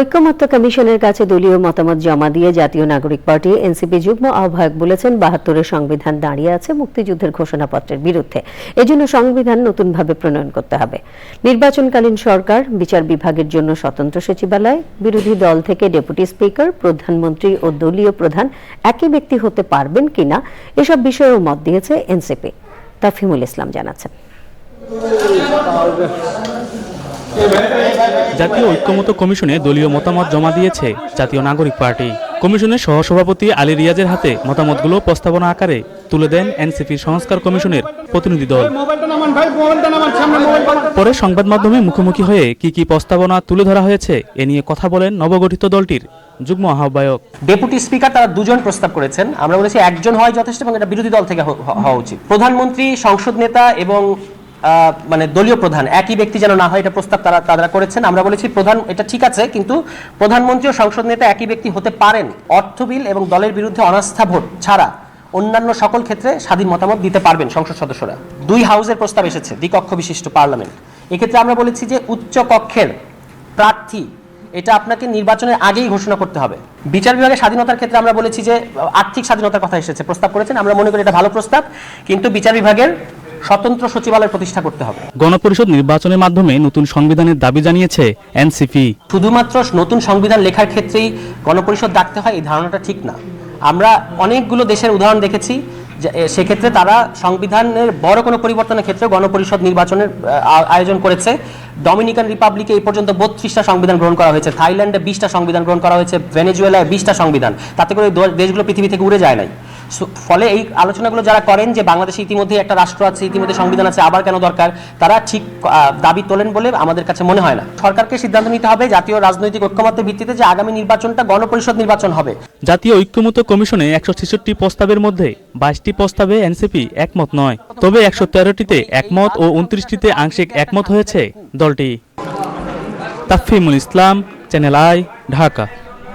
ঐক্যমত্য কমিশনের কাছে দলীয় মতামত জমা দিয়ে জাতীয় নাগরিক পার্টি, এনসিপি যুগ্ম আহ্বায়ক বলেছেন, বাহাত্তরের সংবিধান দাঁড়িয়ে আছে মুক্তিযুদ্ধের ঘোষণাপত্রের বিরুদ্ধে। এজন্য সংবিধান নতুনভাবে প্রণয়ন করতে হবে। নির্বাচনকালীন সরকার, বিচার বিভাগের জন্য স্বতন্ত্র সচিবালয়, বিরোধী দল থেকে ডেপুটি স্পিকার, প্রধানমন্ত্রী ও দলীয় প্রধান একই ব্যক্তি হতে পারবেন কিনা, এসব বিষয়েও মত দিয়েছে এনসিপি। তাফিমুল ইসলাম জানাচ্ছেন। জাতীয় ঐক্যমত্য কমিশনে দলীয় মতামত জমা দিয়েছে জাতীয় নাগরিক পার্টি। কমিশনের সহসভাপতি আলী রিয়াজের হাতে মতামতগুলো প্রস্তাবনা আকারে তুলে দেন এনসিপি সংস্কার কমিশনের প্রতিনিধি দল। পরে সংবাদ মাধ্যমে মুখোমুখি হয়ে কি কি প্রস্তাবনা তুলে ধরা হয়েছে এ নিয়ে কথা বলেন নবগঠিত দলটির যুগ্ম আহ্বায়ক। ডেপুটি স্পিকার তারা দুজন প্রস্তাব করেছেন। আমরা বলেছি একজন হয় যথেষ্ট এবং এটা বিরোধী দল থেকে হওয়া উচিত। প্রধানমন্ত্রী, সংসদ নেতা এবং মানে দলীয় প্রধান, একই ব্যক্তি যেন না হয় এটা প্রস্তাব তারা তারা করেছেন। আমরা বলেছি প্রধান, এটা ঠিক আছে, কিন্তু প্রধানমন্ত্রী ও সংসদ নেতা একই ব্যক্তি হতে পারেন। অর্থ বিল এবং দলের বিরুদ্ধে অনাস্থা ভোট ছাড়া অন্যান্য সকল ক্ষেত্রে স্বাধীন মতামত দিতে পারবেন সংসদ সদস্যরা। দুই হাউসের প্রস্তাব এসেছে, দ্বিকক্ষ বিশিষ্ট পার্লামেন্ট। এক্ষেত্রে আমরা বলেছি যে উচ্চ কক্ষের প্রার্থী, এটা আপনাকে নির্বাচনের আগেই ঘোষণা করতে হবে। বিচার বিভাগের স্বাধীনতার ক্ষেত্রে আমরা বলেছি যে আর্থিক স্বাধীনতার কথা এসেছে, প্রস্তাব করেছেন। আমরা মনে করি এটা ভালো প্রস্তাব, কিন্তু বিচার বিভাগের স্বতন্ত্র সচিবালয় প্রতিষ্ঠা করতে হবে। গণপরিষদ নির্বাচনের মাধ্যমে নতুন সংবিধানের দাবি জানিয়েছে এনসিপি। শুধুমাত্র নতুন সংবিধান লেখার ক্ষেত্রেই গণপরিষদ ডাকতে হয় এই ধারণাটা ঠিক না। আমরা অনেকগুলো দেশের উদাহরণ দেখেছি সেক্ষেত্রে তারা সংবিধানের বড় কোনো পরিবর্তনের ক্ষেত্রে গণপরিষদ নির্বাচনের আয়োজন করেছে। ডমিনিকান রিপাবলিকে এই পর্যন্ত বত্রিশটা সংবিধান গ্রহণ করা হয়েছে। থাইল্যান্ডে বিশটা সংবিধান গ্রহণ করা হয়েছে, ভেনেজুয়েলায় বিশটা সংবিধান। তাতে করে দেশগুলো পৃথিবী থেকে উড়ে যায় নাই। ফলে এই আলোচনাগুলো যারা করেন যে বাংলাদেশে ইতিমধ্যে একটা রাষ্ট্র আছে, ইতিমধ্যে সংবিধান আছে, আবার কেন দরকার? তারা ঠিক দাবি তোলেন বলে আমাদের কাছে মনে হয় না। সরকারকে সিদ্ধান্ত নিতে হবে জাতীয় রাজনৈতিক ঐক্যমত্যের ভিত্তিতে যে আগামী নির্বাচনটা গণপরিষদ নির্বাচন হবে। জাতীয় ঐক্যমত্য কমিশনে একশো ছেষট্টি প্রস্তাবের মধ্যে বাইশটি প্রস্তাবে এনসিপি একমত নয়। তবে একশো তেরোটিতে একমত ও উনত্রিশটিতে আংশিক একমত হয়েছে দলটি। Tafimul Islam channel I Dhaka